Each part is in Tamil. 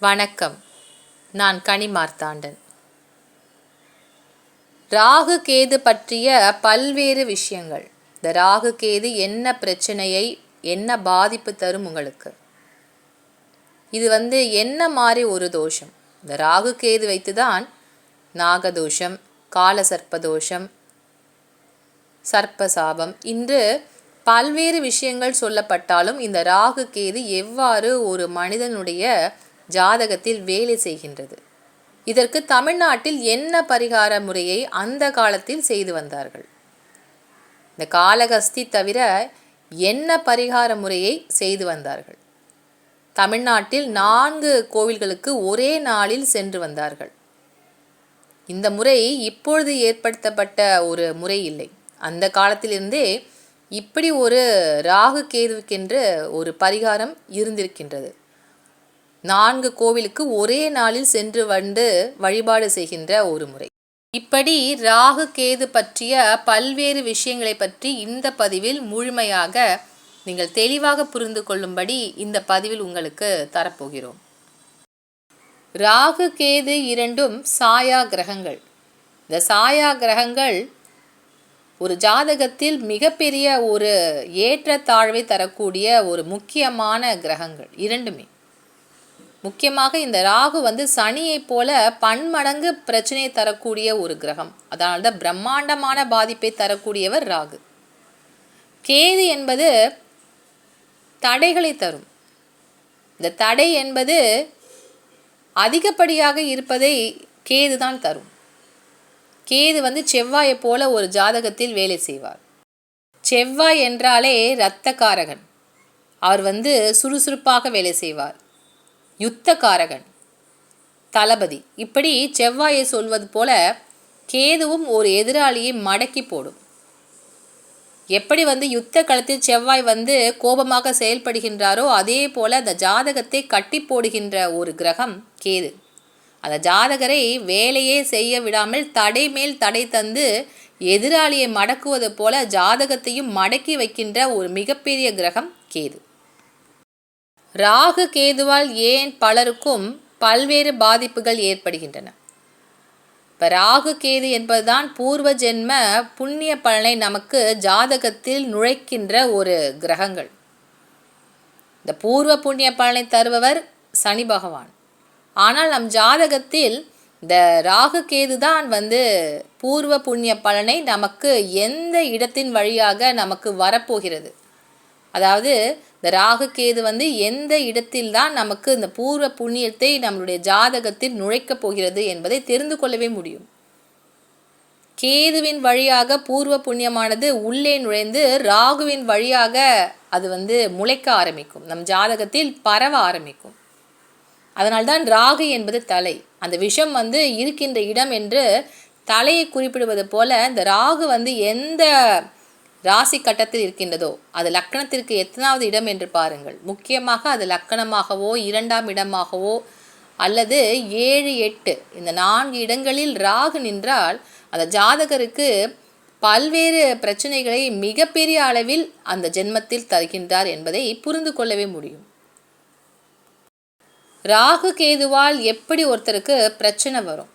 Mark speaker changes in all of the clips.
Speaker 1: வணக்கம். நான் கனிமார்த்தாண்டன். ராகு கேது பற்றிய பல்வேறு விஷயங்கள். இந்த ராகு கேது என்ன பிரச்சனையை என்ன பாதிப்பு தரும் உங்களுக்கு? இது வந்து என்ன மாதிரி ஒரு தோஷம்? இந்த ராகு கேது வைத்து தான் நாகதோஷம் கால தோஷம் சர்ப்பசாபம். இன்று பல்வேறு விஷயங்கள் சொல்லப்பட்டாலும் இந்த ராகு கேது எவ்வாறு ஒரு மனிதனுடைய ஜாதகத்தில் வேலை செய்கின்றது. இதற்கு தமிழ்நாட்டில் என்ன பரிகார முறையை அந்த காலத்தில் செய்து வந்தார்கள்? இந்த காலகஸ்தி தவிர என்ன பரிகார முறையை செய்து வந்தார்கள்? தமிழ்நாட்டில் நான்கு கோவில்களுக்கு ஒரே நாளில் சென்று வந்தார்கள். இந்த முறை இப்பொழுது ஏற்படுத்தப்பட்ட ஒரு முறை இல்லை. அந்த காலத்திலிருந்தே இப்படி ஒரு ராகு கேதுவுக்கென்று ஒரு பரிகாரம் இருந்திருக்கின்றது. நான்கு கோவிலுக்கு ஒரே நாளில் சென்று வந்து வழிபாடு செய்கின்ற ஒரு முறை. இப்படி ராகு கேது பற்றிய பல்வேறு விஷயங்களை பற்றி இந்த பதிவில் முழுமையாக நீங்கள் தெளிவாக புரிந்து கொள்ளும்படி இந்த பதிவில் உங்களுக்கு தரப்போகிறோம். ராகு கேது இரண்டும் சாயா கிரகங்கள். இந்த சாயா கிரகங்கள் ஒரு ஜாதகத்தில் மிகப்பெரிய ஒரு ஏற்றத்தாழ்வை தரக்கூடிய ஒரு முக்கியமான கிரகங்கள் இரண்டுமே. முக்கியமாக இந்த ராகு வந்து சனியைப் போல பன்மடங்கு பிரச்சனையை தரக்கூடிய ஒரு கிரகம். அதனால தான் பிரம்மாண்டமான பாதிப்பை தரக்கூடியவர் ராகு. கேது என்பது தடைகளை தரும். இந்த தடை என்பது அதிகப்படியாக இருப்பதை கேது தான் தரும். கேது வந்து செவ்வாயை போல ஒரு ஜாதகத்தில் வேலை செய்வார். செவ்வாய் என்றாலே இரத்தக்காரகன். அவர் வந்து சுறுசுறுப்பாக வேலை செய்வார். யுத்தக்காரகன். தளபதி. இப்படி செவ்வாயை சொல்வது போல கேதுவும் ஒரு எதிராளியை மடக்கி போடும். எப்படி வந்து யுத்த களத்தில் செவ்வாய் வந்து கோபமாக செயல்படுகின்றாரோ அதே போல அந்த ஜாதகத்தை கட்டி போடுகின்ற ஒரு கிரகம் கேது. அந்த ஜாதகரை வேலையே செய்ய விடாமல் தடை மேல் தடை தந்து எதிராளியை மடக்குவது போல ஜாதகத்தையும் மடக்கி வைக்கின்ற ஒரு மிகப்பெரிய கிரகம் கேது. ராகு கேதுவால் ஏன் பலருக்கும் பல்வேறு பாதிப்புகள் ஏற்படுகின்றன. இப்போ ராகு கேது என்பதுதான் பூர்வ ஜென்ம புண்ணிய பலனை நமக்கு ஜாதகத்தில் நுழைக்கின்ற ஒரு கிரகங்கள். இந்த பூர்வ புண்ணிய பலனை தருபவர் சனி பகவான். ஆனால் நம் ஜாதகத்தில் இந்த ராகு கேது தான் வந்து பூர்வ புண்ணிய பலனை நமக்கு எந்த இடத்தின் வழியாக நமக்கு வரப்போகிறது? அதாவது இந்த ராகு கேது வந்து எந்த இடத்தில் தான் நமக்கு இந்த பூர்வ புண்ணியத்தை நம்மளுடைய ஜாதகத்தில் நுழைக்கப் போகிறது என்பதை தெரிந்து கொள்ளவே முடியும். கேதுவின் வழியாக பூர்வ புண்ணியமானது உள்ளே நுழைந்து ராகுவின் வழியாக அது வந்து முளைக்க ஆரம்பிக்கும். நம் ஜாதகத்தில் பரவ ஆரம்பிக்கும். அதனால்தான் ராகு என்பது தலை. அந்த விஷம் வந்து இருக்கின்ற இடம் என்று தலையை குறிப்பிடுவது போல இந்த ராகு வந்து எந்த ராசி கட்டத்தில் இருக்கின்றதோ அது லக்கணத்திற்கு எத்தனாவது இடம் என்று பாருங்கள். முக்கியமாக அது லக்கணமாகவோ இரண்டாம் இடமாகவோ அல்லது ஏழு எட்டு இந்த நான்கு இடங்களில் ராகு நின்றால் அந்த ஜாதகருக்கு பல்வேறு பிரச்சனைகளை மிகப்பெரிய அளவில் அந்த ஜென்மத்தில் தருகின்றார் என்பதை புரிந்து கொள்ளவே முடியும். ராகு கேதுவால் எப்படி ஒருத்தருக்கு பிரச்சனை வரும்?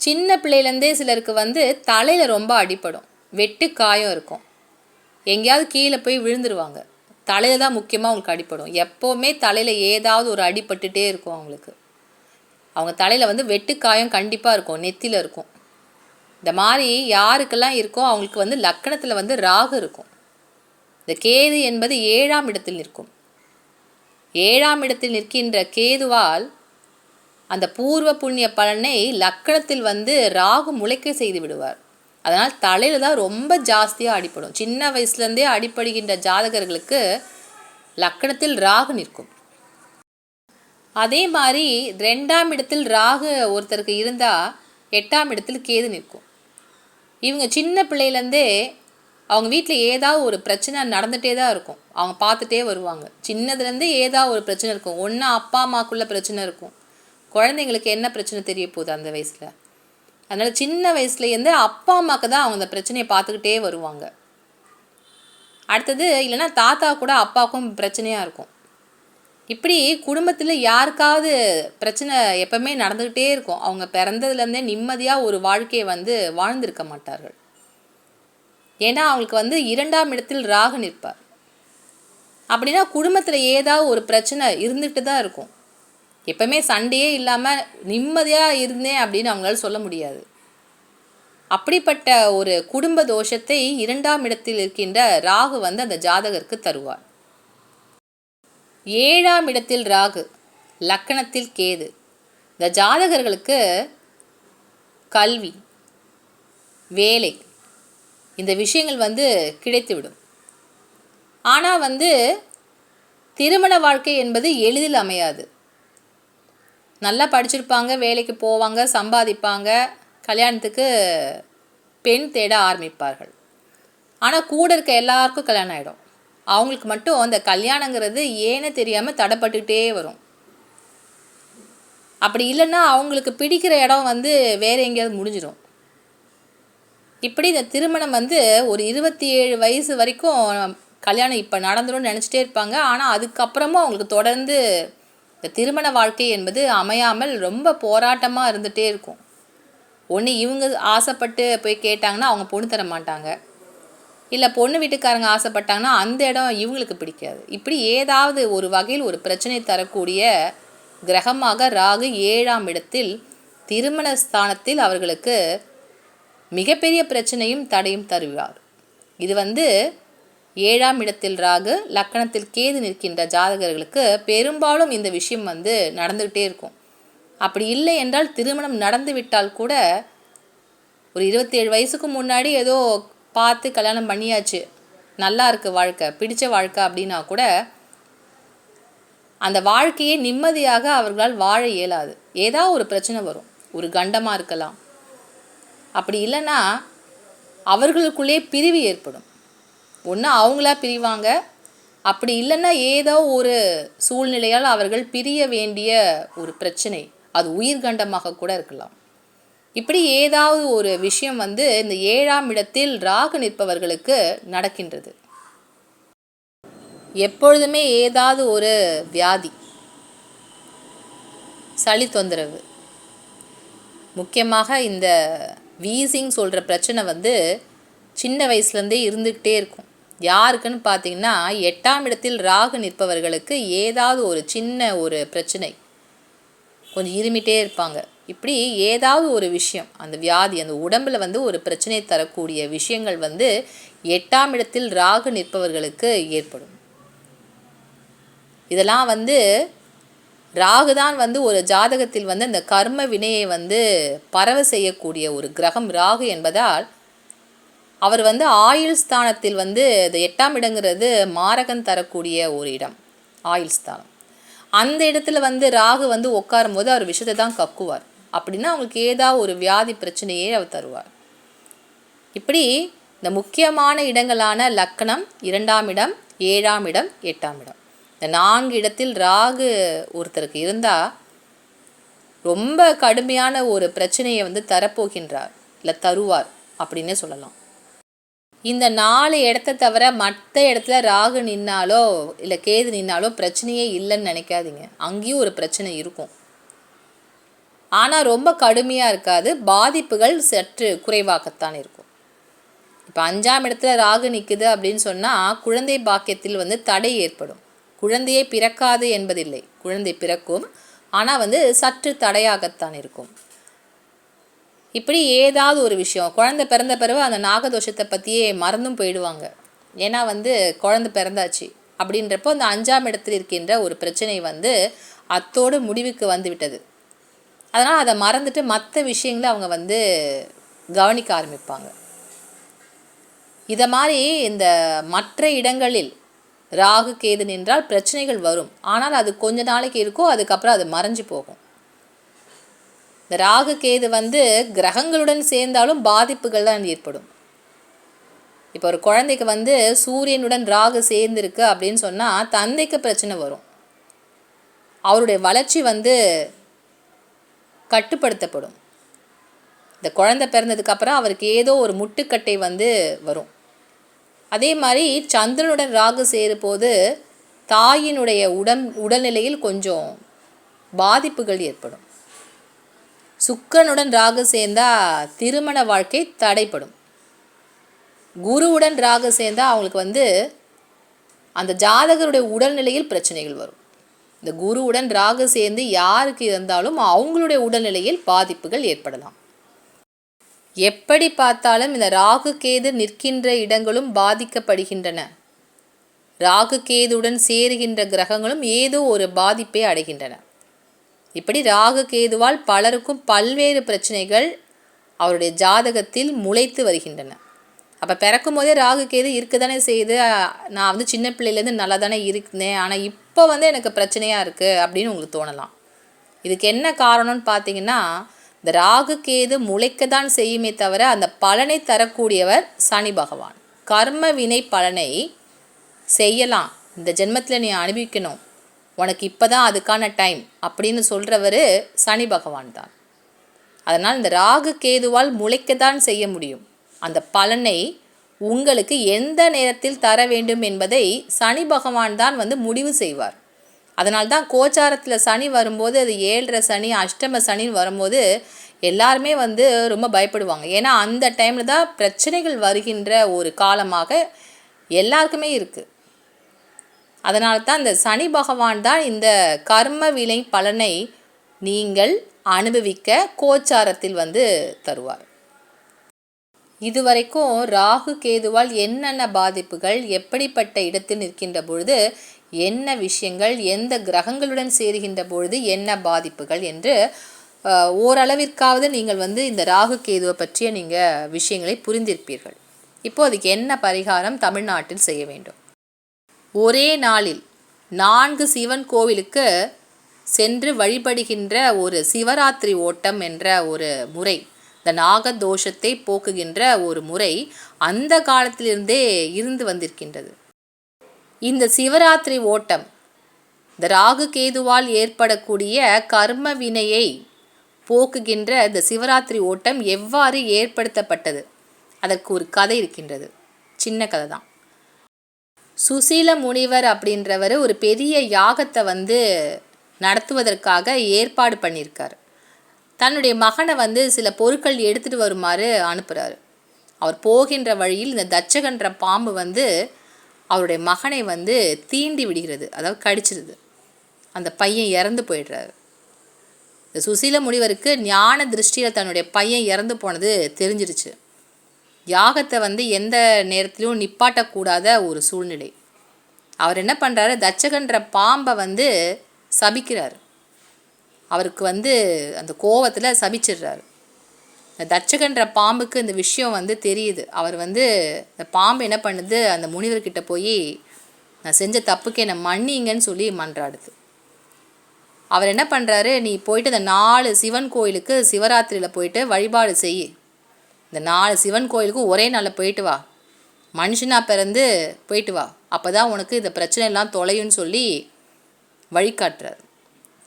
Speaker 1: சின்ன பிள்ளையிலேருந்தே சிலருக்கு வந்து தலையில் ரொம்ப அடிப்படும் வெட்டு காயம் இருக்கும். எங்கேயாவது கீழே போய் விழுந்துருவாங்க. தலையில் தான் முக்கியமாக அவங்களுக்கு அடிப்படும் எப்போவுமே தலையில் ஏதாவது ஒரு அடிபட்டுட்டே இருக்கும் அவங்களுக்கு. அவங்க தலையில் வந்து வெட்டு காயம் கண்டிப்பாக இருக்கும். நெத்தியில் இருக்கும். இந்த மாதிரி யாருக்கெல்லாம் இருக்கோ அவங்களுக்கு வந்து லக்கணத்தில் வந்து ராகு இருக்கும். இந்த கேது என்பது ஏழாம் இடத்தில் நிற்கும். ஏழாம் இடத்தில் நிற்கின்ற கேதுவால் அந்த பூர்வ புண்ணிய பலனை லக்கணத்தில் வந்து ராகு முளைக்க செய்து விடுவார். அதனால் தலையில் தான் ரொம்ப ஜாஸ்தியாக அடிப்படும் சின்ன வயசுலேருந்தே அடிப்படுகின்ற ஜாதகர்களுக்கு லக்கணத்தில் ராகு நிற்கும். அதே மாதிரி ரெண்டாம் இடத்தில் ராகு ஒருத்தருக்கு இருந்தால் எட்டாம் இடத்தில் கேது நிற்கும். இவங்க சின்ன பிள்ளையிலேருந்தே அவங்க வீட்டில் ஏதாவது ஒரு பிரச்சனை நடந்துகிட்டே தான் இருக்கும். அவங்க பார்த்துட்டே வருவாங்க. சின்னதுலேருந்தே ஏதாவது ஒரு பிரச்சனை இருக்கும். ஒன்றா அப்பா அம்மாக்குள்ளே பிரச்சனை இருக்கும். குழந்தைங்களுக்கு என்ன பிரச்சனை தெரிய போகுது அந்த வயசில்? அதனால் சின்ன வயசுலேருந்து அப்பா அம்மாவுக்கு தான் அவங்க அந்த பிரச்சனையை பார்த்துக்கிட்டே வருவாங்க. அடுத்தது இல்லைன்னா தாத்தா கூட அப்பாவுக்கும் பிரச்சனையாக இருக்கும். இப்படி குடும்பத்தில் யாருக்காவது பிரச்சனை எப்பவுமே நடந்துக்கிட்டே இருக்கும். அவங்க பிறந்ததுலேருந்தே நிம்மதியாக ஒரு வாழ்க்கையை வந்து வாழ்ந்திருக்க மாட்டார்கள். ஏன்னா அவங்களுக்கு வந்து இரண்டாம் இடத்தில் ராகு நிற்பார். அப்படின்னா குடும்பத்தில் ஏதாவது ஒரு பிரச்சனை இருந்துகிட்டு தான் இருக்கும். எப்பவுமே சண்டையே இல்லாமல் நிம்மதியாக இருந்தேன் அப்படின்னு அவங்களால சொல்ல முடியாது. அப்படிப்பட்ட ஒரு குடும்ப தோஷத்தை இரண்டாம் இடத்தில் இருக்கின்ற ராகு வந்து அந்த ஜாதகருக்கு தருவார். ஏழாம் இடத்தில் ராகு லக்கணத்தில் கேது. இந்த ஜாதகர்களுக்கு கல்வி வேலை இந்த விஷயங்கள் வந்து கிடைத்துவிடும். ஆனால் வந்து திருமண வாழ்க்கை என்பது எளிதில் அமையாது. நல்லா படிச்சிருப்பாங்க வேலைக்கு போவாங்க சம்பாதிப்பாங்க. கல்யாணத்துக்கு பெண் தேட ஆரம்பிப்பார்கள். ஆனால் கூட இருக்க எல்லாருக்கும் கல்யாணம் ஆகிடும் அவங்களுக்கு மட்டும் அந்த கல்யாணங்கிறது ஏன்னு தெரியாமல் தடைப்பட்டுக்கிட்டே வரும். அப்படி இல்லைன்னா அவங்களுக்கு பிடிக்கிற இடம் வந்து வேறு எங்கேயாவது முடிஞ்சிடும். இப்படி இந்த திருமணம் வந்து ஒரு இருபத்தி ஏழு வயசு வரைக்கும் கல்யாணம் இப்போ நடந்துரும்னு நினச்சிட்டே இருப்பாங்க. ஆனால் அதுக்கப்புறமும் அவங்களுக்கு தொடர்ந்து இந்த திருமண வாழ்க்கை என்பது அமையாமல் ரொம்ப போராட்டமாக இருந்துகிட்டே இருக்கும். ஒன்று இவங்க ஆசைப்பட்டு போய் கேட்டாங்கன்னா அவங்க பொண்ணு தர மாட்டாங்க. இல்லை பொண்ணு வீட்டுக்காரங்க ஆசைப்பட்டாங்கன்னா அந்த இடம் இவங்களுக்கு பிடிக்காது. இப்படி ஏதாவது ஒரு வகையில் ஒரு பிரச்சனை தரக்கூடிய கிரகமாக ராகு ஏழாம் இடத்தில் திருமண ஸ்தானத்தில் அவர்களுக்கு மிகப்பெரிய பிரச்சனையும் தடையும் தருவார் இது வந்து ஏழாம் இடத்தில் ராகு லக்கணத்தில் கேது நிற்கின்ற ஜாதகர்களுக்கு பெரும்பாலும் இந்த விஷயம் வந்து நடந்துக்கிட்டே இருக்கும். அப்படி இல்லை என்றால் திருமணம் நடந்து விட்டால் கூட ஒரு இருபத்தேழு வயசுக்கு முன்னாடி ஏதோ பார்த்து கல்யாணம் பண்ணியாச்சு. நல்லா இருக்குது வாழ்க்கை பிடித்த வாழ்க்கை அப்படின்னா கூட அந்த வாழ்க்கையை நிம்மதியாக அவர்களால் வாழ இயலாது. ஏதாவது ஒரு பிரச்சனை வரும். ஒரு கண்டமாக இருக்கலாம். அப்படி இல்லைன்னா அவர்களுக்குள்ளே பிரிவு ஏற்படும். ஒன்று அவங்களா பிரிவாங்க. அப்படி இல்லைன்னா ஏதோ ஒரு சூழ்நிலையால் அவர்கள் பிரிய வேண்டிய ஒரு பிரச்சனை. அது உயிர்கண்டமாக கூட இருக்கலாம். இப்படி ஏதாவது ஒரு விஷயம் வந்து இந்த ஏழாம் இடத்தில் ராகு நிற்பவர்களுக்கு நடக்கின்றது. எப்பொழுதுமே ஏதாவது ஒரு வியாதி சளி தொந்தரவு முக்கியமாக இந்த வீசிங் சொல்கிற பிரச்சனை வந்து சின்ன வயசுலேருந்தே இருந்துக்கிட்டே இருக்கும். யாருக்குன்னு பார்த்தீங்கன்னா எட்டாம் இடத்தில் ராகு நிற்பவர்களுக்கு ஏதாவது ஒரு சின்ன ஒரு பிரச்சனை. கொஞ்சம் இருமிட்டே இருப்பாங்க. இப்படி ஏதாவது ஒரு விஷயம் அந்த வியாதி அந்த உடம்பில் வந்து ஒரு பிரச்சனை தரக்கூடிய விஷயங்கள் வந்து எட்டாம் இடத்தில் ராகு நிற்பவர்களுக்கு ஏற்படும். இதெல்லாம் வந்து ராகு தான் வந்து ஒரு ஜாதகத்தில் வந்து அந்த கர்ம வினையை வந்து பரவ செய்யக்கூடிய ஒரு கிரகம். ராகு என்பதால் அவர் வந்து ஆயுள் ஸ்தானத்தில் வந்து இந்த எட்டாம் இடங்கிறது மாரகன் தரக்கூடிய ஒரு இடம் ஆயுள் ஸ்தானம். அந்த இடத்துல வந்து ராகு வந்து உட்காரும் போது அவர் விஷத்தை தான் கக்குவார். அப்படின்னா அவங்களுக்கு ஏதாவது ஒரு வியாதி பிரச்சனையே அவர் தருவார். இப்படி இந்த முக்கியமான இடங்களான லக்கணம் இரண்டாம் இடம் ஏழாம் இடம் எட்டாம் இடம். இந்த நான்கு இடத்தில் ராகு ஒருத்தருக்கு இருந்தால் ரொம்ப கடுமையான ஒரு பிரச்சனையை வந்து தரப்போகின்றார் இல்லை தருவார் அப்படின்னே சொல்லலாம். இந்த நாலு இடத்த தவிர மற்ற இடத்துல ராகு நின்னாலோ இல்லை கேது நின்னாலோ பிரச்சனையே இல்லைன்னு நினைக்காதீங்க. அங்கேயும் ஒரு பிரச்சனை இருக்கும். ஆனால் ரொம்ப கடுமையாக இருக்காது. பாதிப்புகள் சற்று குறைவாகத்தான் இருக்கும். இப்போ அஞ்சாம் இடத்துல ராகு நிற்குது அப்படின்னு சொன்னால் குழந்தை பாக்கியத்தில் வந்து தடை ஏற்படும். குழந்தையே பிறக்காது என்பதில்லை. குழந்தை பிறக்கும். ஆனால் வந்து சற்று தடையாகத்தான் இருக்கும். இப்படி ஏதாவது ஒரு விஷயம். குழந்த பிறந்த பிறகு அந்த நாகதோஷத்தை பற்றியே மறந்தும் போயிடுவாங்க. ஏன்னா வந்து குழந்த பிறந்தாச்சு. அப்படின்றப்போ அந்த அஞ்சாம் இடத்தில் இருக்கின்ற ஒரு பிரச்சனை வந்து அத்தோடு முடிவுக்கு வந்து விட்டது. அதனால் அதை மறந்துட்டு மற்ற விஷயங்களை அவங்க வந்து கவனிக்க ஆரம்பிப்பாங்க. இதை மாதிரி இந்த மற்ற இடங்களில் ராகு கேது நின்றால் பிரச்சனைகள் வரும். ஆனால் அது கொஞ்ச நாளைக்கு இருக்கும் அதுக்கப்புறம் அது மறைஞ்சு போகும். இந்த ராகு கேது வந்து கிரகங்களுடன் சேர்ந்தாலும் பாதிப்புகள் தான் ஏற்படும். இப்போ ஒரு குழந்தைக்கு வந்து சூரியனுடன் ராகு சேர்ந்துருக்கு அப்படின்னு சொன்னால் தந்தைக்கு பிரச்சனை வரும். அவருடைய வளர்ச்சி வந்து கட்டுப்படுத்தப்படும். இந்த குழந்தை பிறந்ததுக்கப்புறம் அவருக்கு ஏதோ ஒரு முட்டுக்கட்டை வந்து வரும். அதே மாதிரி சந்திரனுடன் ராகு சேரும் போது தாயினுடைய உடம் உடல்நிலையில் கொஞ்சம் பாதிப்புகள் ஏற்படும். சுக்கரனுடன் ராகு சேர்ந்தா திருமண வாழ்க்கை தடைப்படும். குருவுடன் ராகு சேர்ந்தா அவங்களுக்கு வந்து அந்த ஜாதகருடைய உடல்நிலையில் பிரச்சனைகள் வரும். இந்த குருவுடன் ராகு சேர்ந்து யாருக்கு இருந்தாலும் அவங்களுடைய உடல்நிலையில் பாதிப்புகள் ஏற்படலாம். எப்படி பார்த்தாலும் இந்த ராகு கேது நிற்கின்ற இடங்களும் பாதிக்கப்படுகின்றன. ராகு கேதுடன் சேருகின்ற கிரகங்களும் ஏதோ ஒரு பாதிப்பை அடைகின்றன. இப்படி ராகு கேதுவால் பலருக்கும் பல்வேறு பிரச்சனைகள் அவருடைய ஜாதகத்தில் முளைத்து வருகின்றன. அப்போ பிறக்கும் போதே ராகு கேது இருக்க தானே செய்யுது நான் வந்து சின்ன பிள்ளையிலேருந்து நல்லா தானே இருந்தேன். ஆனால் இப்போ வந்து எனக்கு பிரச்சனையாக இருக்குது அப்படின்னு உங்களுக்கு தோணலாம். இதுக்கு என்ன காரணம்னு பார்த்தீங்கன்னா இந்த ராகு கேது முளைக்க தான் செய்யுமே தவிர அந்த பலனை தரக்கூடியவர் சனி பகவான். கர்ம வினை பலனை செய்யலாம். இந்த ஜென்மத்தில் நீ அனுபவிக்கணும். உனக்கு இப்போ தான் அதுக்கான டைம் அப்படின்னு சொல்கிறவர் சனி பகவான் தான். அதனால் இந்த ராகு கேதுவால் முளைக்கத்தான் செய்ய முடியும். அந்த பலனை உங்களுக்கு எந்த நேரத்தில் தர வேண்டும் என்பதை சனி பகவான் தான் வந்து முடிவு செய்வார். அதனால்தான் தான் கோச்சாரத்தில் சனி வரும்போது அது ஏழரை சனி அஷ்டம சனின்னு வரும்போது எல்லாருமே வந்து ரொம்ப பயப்படுவாங்க. ஏன்னா அந்த டைமில் தான் பிரச்சனைகள் வருகின்ற ஒரு காலமாக எல்லாருக்குமே இருக்குது அதனால தான் இந்த சனி பகவான் தான் இந்த கர்ம வினை பலனை நீங்கள் அனுபவிக்க கோச்சாரத்தில் வந்து தருவார். இதுவரைக்கும் ராகு கேதுவால் என்னென்ன பாதிப்புகள் எப்படிப்பட்ட இடத்தில் நிற்கின்ற பொழுது என்ன விஷயங்கள் எந்த கிரகங்களுடன் சேருகின்ற பொழுது என்ன பாதிப்புகள் என்று ஓரளவிற்காவது நீங்கள் வந்து இந்த ராகு கேதுவை பற்றிய நீங்கள் விஷயங்களை புரிந்திருப்பீர்கள். இப்போ அதுக்கு என்ன பரிகாரம் தமிழ்நாட்டில் செய்ய வேண்டும்? ஒரே நாளில் நான்கு சிவன் கோவிலுக்கு சென்று வழிபடுகின்ற ஒரு சிவராத்திரி ஓட்டம் என்ற ஒரு முறை இந்த நாகதோஷத்தை போக்குகின்ற ஒரு முறை அந்த காலத்திலிருந்தே இருந்து வந்திருக்கின்றது. இந்த சிவராத்திரி ஓட்டம் இந்த ராகு கேதுவால் ஏற்படக்கூடிய கர்ம வினையை போக்குகின்ற இந்த சிவராத்திரி ஓட்டம் எவ்வாறு ஏற்படுத்தப்பட்டது? அதற்கு ஒரு கதை இருக்கின்றது. சின்ன கதை தான் சுசீல முனிவர் அப்படின்றவர் ஒரு பெரிய யாகத்தை வந்து நடத்துவதற்காக ஏற்பாடு பண்ணியிருக்கார். தன்னுடைய மகனை வந்து சில பொருட்கள் எடுத்துகிட்டு வருமாறு அனுப்புகிறாரு அவர் போகின்ற வழியில் இந்த தச்சகன்ற பாம்பு வந்து அவருடைய மகனை வந்து தீண்டி விடுகிறது அதாவது கடிச்சிருது. அந்த பையன் இறந்து போயிடுறாரு. இந்த சுசீல முனிவருக்கு ஞான திருஷ்டியில் தன்னுடைய பையன் இறந்து போனது தெரிஞ்சிருச்சு. யாகத்தை வந்து எந்த நேரத்திலையும் நிப்பாட்டக்கூடாத ஒரு சூழ்நிலை. அவர் என்ன பண்ணுறாரு தச்சகன்ற பாம்பை வந்து சபிக்கிறார். அவருக்கு வந்து அந்த கோவத்தில் சபிச்சிடுறாரு. இந்த தச்சகன்ற பாம்புக்கு இந்த விஷயம் வந்து தெரியுது. அவர் வந்து இந்த பாம்பு என்ன பண்ணுது? அந்த முனிவர்கிட்ட போய் நான் செஞ்ச தப்புக்கு என்னை மன்னிங்கன்னு சொல்லி மன்றாடுது. அவர் என்ன பண்ணுறாரு நீ போயிட்டு அந்த நாலு சிவன் கோயிலுக்கு சிவராத்திரியில் போயிட்டு வழிபாடு செய். இந்த நாலு சிவன் கோயிலுக்கும் ஒரே நாளில் போயிட்டு வா. மனுஷனா பிறந்து போயிட்டு வா. அப்போ தான் உனக்கு இந்த பிரச்சனை எல்லாம் தொலையும்னு சொல்லி வழிகாட்டுறார்.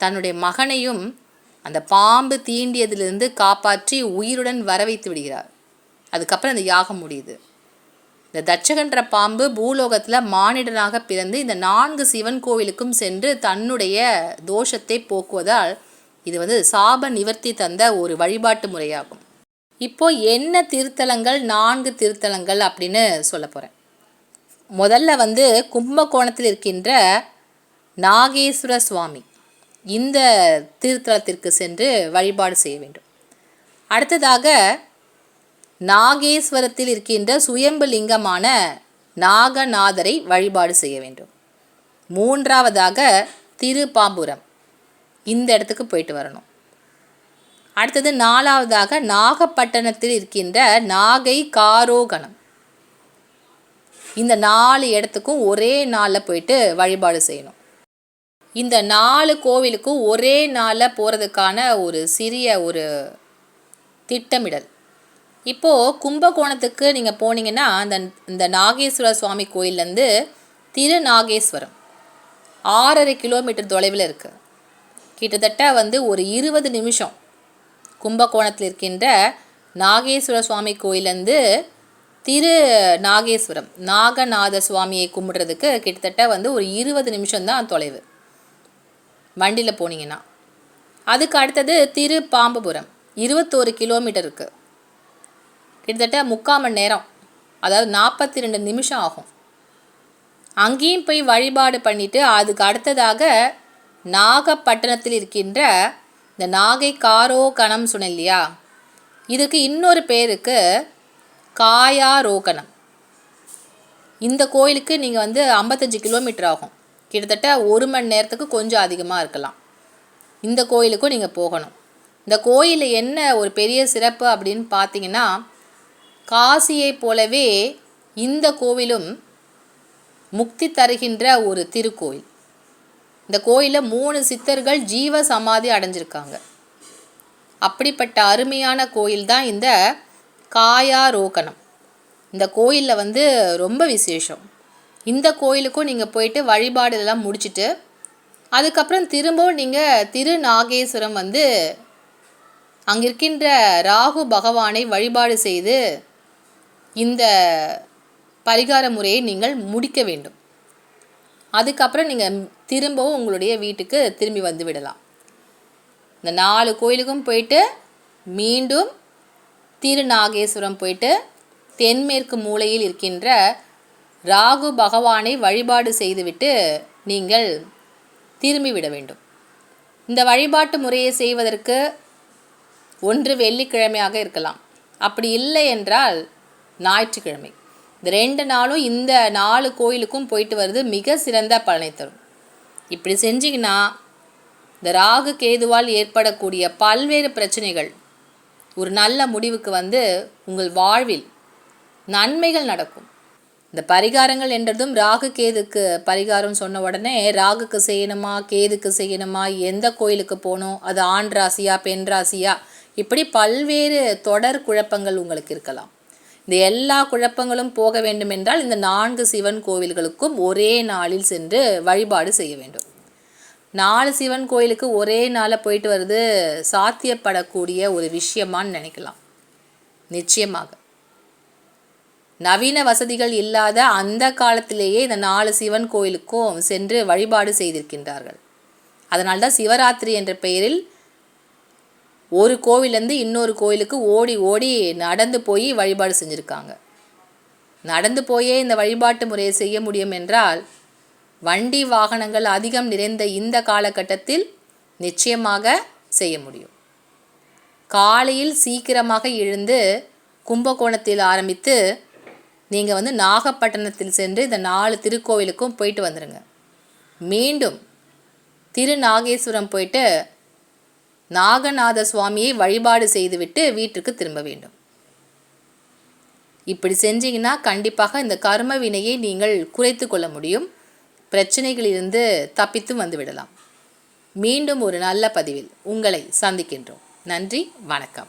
Speaker 1: தன்னுடைய மகனையும் அந்த பாம்பு தீண்டியதிலிருந்து காப்பாற்றி உயிருடன் வர வைத்து விடுகிறார். அதுக்கப்புறம் அந்த யாகம் முடியுது. இந்த தட்சகன்ற பாம்பு பூலோகத்தில் மானிடனாக பிறந்து இந்த நான்கு சிவன் கோவிலுக்கும் சென்று தன்னுடைய தோஷத்தை போக்குவதால் இது வந்து சாப நிவர்த்தி தந்த ஒரு வழிபாட்டு முறையாகும். இப்போ என்ன திருத்தலங்கள் நான்கு திருத்தலங்கள் அப்படின்னு சொல்ல போகிறேன் முதல்ல வந்து கும்பகோணத்தில் இருக்கின்ற நாகேஸ்வர சுவாமி இந்த திருத்தலத்திற்கு சென்று வழிபாடு செய்ய வேண்டும். அடுத்ததாக நாகேஸ்வரத்தில் இருக்கின்ற சுயம்பு லிங்கமான நாகநாதரை வழிபாடு செய்ய வேண்டும். மூன்றாவதாக திருப்பாம்புரம் இந்த இடத்துக்கு போயிட்டு வரணும். அடுத்தது நாலாவதாக நாகப்பட்டினத்தில் இருக்கின்ற நாகை காரோகணம். இந்த நாலு இடத்துக்கும் ஒரே நாளில் போயிட்டு வழிபாடு செய்யணும். இந்த நாலு கோவிலுக்கும் ஒரே நாளில் போகிறதுக்கான ஒரு சிறிய ஒரு திட்டமிடல். இப்போது கும்பகோணத்துக்கு நீங்கள் போனீங்கன்னா அந்த இந்த நாகேஸ்வர சுவாமி கோயிலேருந்து திருநாகேஸ்வரம். ஆறரை கிலோமீட்டர் தொலைவில் இருக்குது கிட்டத்தட்ட வந்து ஒரு இருபது நிமிஷம். கும்பகோணத்தில் இருக்கின்ற நாகேஸ்வர சுவாமி கோயிலேருந்து திரு நாகேஸ்வரம் நாகநாத சுவாமியை கும்பிடுறதுக்கு கிட்டத்தட்ட வந்து ஒரு இருபது நிமிஷம்தான் தொலைவு. வண்டியில் போனீங்கன்னா. அதுக்கு அடுத்தது திரு பாம்பபுரம் இருபத்தோரு கிலோமீட்டர் இருக்குது கிட்டத்தட்ட முக்கால் மணி நேரம் அதாவது நாற்பத்தி ரெண்டு நிமிஷம் ஆகும். அங்கேயும் போய் வழிபாடு பண்ணிவிட்டு அதுக்கு அடுத்ததாக நாகப்பட்டினத்தில் இருக்கின்ற இந்த நாகை காரோ கணம் சொன்னேன் இல்லையா இதுக்கு இன்னொரு பேருக்கு காயாரோகணம் இந்த கோயிலுக்கு நீங்கள் வந்து ஐம்பத்தஞ்சு கிலோமீட்டர் ஆகும். கிட்டத்தட்ட ஒரு மணி நேரத்துக்கு கொஞ்சம் அதிகமாக இருக்கலாம். இந்த கோயிலுக்கும் நீங்கள் போகணும். இந்த கோயிலில் என்ன ஒரு பெரிய சிறப்பு அப்படின்னு பார்த்தீங்கன்னா காசியை போலவே இந்த கோவிலும் முக்தி தருகின்ற ஒரு திருக்கோயில். இந்த கோயிலில் மூணு சித்தர்கள் ஜீவ சமாதி அடைஞ்சிருக்காங்க. அப்படிப்பட்ட அருமையான கோயில் தான் இந்த காயாரோகணம். இந்த கோயிலில் வந்து ரொம்ப விசேஷம். இந்த கோயிலுக்கும் நீங்கள் போயிட்டு வழிபாடு எல்லாம் முடிச்சுட்டு அதுக்கப்புறம் திரும்பவும் நீங்கள் திருநாகேஸ்வரம் வந்து அங்கே இருக்கின்ற ராகு பகவானை வழிபாடு செய்து இந்த பரிகார முறையை நீங்கள் முடிக்க வேண்டும். அதுக்கப்புறம் நீங்கள் திரும்பவும் உங்களுடைய வீட்டுக்கு திரும்பி வந்து விடலாம். இந்த நாலு கோயிலுக்கும் போயிட்டு மீண்டும் திருநாகேஸ்வரம் போயிட்டு தென்மேற்கு மூலையில் இருக்கின்ற ராகு பகவானை வழிபாடு செய்துவிட்டு நீங்கள் திரும்பி விட வேண்டும். இந்த வழிபாட்டு முறையை செய்வதற்கு ஒன்று வெள்ளிக்கிழமையாக இருக்கலாம். அப்படி இல்லை என்றால் ஞாயிற்றுக்கிழமை. இந்த ரெண்டு நாளும் இந்த நாலு கோயிலுக்கும் போயிட்டு வருது மிக சிறந்த பலனை தரும். இப்படி செஞ்சிங்கன்னா இந்த ராகு கேதுவால் ஏற்படக்கூடிய பல்வேறு பிரச்சனைகள் ஒரு நல்ல முடிவுக்கு வந்து உங்கள் வாழ்வில் நன்மைகள் நடக்கும். இந்த பரிகாரங்கள் என்றதும் ராகு கேதுக்கு பரிகாரம் சொன்ன உடனே ராகுக்கு செய்யணுமா கேதுக்கு செய்யணுமா எந்த கோயிலுக்கு போகணும் அது ஆண் ராசியா பெண் ராசியா இப்படி பல்வேறு தொடர் குழப்பங்கள் உங்களுக்கு இருக்கலாம். இந்த எல்லா குழப்பங்களும் போக வேண்டுமென்றால் இந்த நான்கு சிவன் கோவில்களுக்கும் ஒரே நாளில் சென்று வழிபாடு செய்ய வேண்டும். நாலு சிவன் கோயிலுக்கு ஒரே நாளில் போயிட்டு வருது சாத்தியப்படக்கூடிய ஒரு விஷயமான்னு நினைக்கலாம். நிச்சயமாக. நவீன வசதிகள் இல்லாத அந்த காலத்திலேயே இந்த நாலு சிவன் கோயிலுக்கும் சென்று வழிபாடு செய்திருக்கின்றார்கள். அதனால்தான் சிவராத்திரி என்ற பெயரில் ஒரு கோவிலேருந்து இன்னொரு கோயிலுக்கு ஓடி ஓடி நடந்து போய் வழிபாடு செஞ்சுருக்காங்க. நடந்து போயே இந்த வழிபாட்டு முறையை செய்ய முடியும் என்றால் வண்டி வாகனங்கள் அதிகம் நிறைந்த இந்த காலகட்டத்தில் நிச்சயமாக செய்ய முடியும். காலையில் சீக்கிரமாக எழுந்து கும்பகோணத்தில் ஆரம்பித்து நீங்கள் வந்து நாகப்பட்டினத்தில் சென்று இந்த நாலு திருக்கோவிலுக்கும் போயிட்டு வந்துடுங்க மீண்டும் திருநாகேஸ்வரம் போயிட்டு நாகநாத சுவாமியை வழிபாடு செய்துவிட்டு வீட்டுக்கு திரும்ப வேண்டும். இப்படி செஞ்சீங்கன்னா கண்டிப்பாக இந்த கர்ம வினையை நீங்கள் குறைத்து கொள்ள முடியும். பிரச்சனைகளிலிருந்து தப்பித்து வந்துவிடலாம் மீண்டும் ஒரு நல்ல பதிவில் உங்களை சந்திக்கின்றோம். நன்றி வணக்கம்.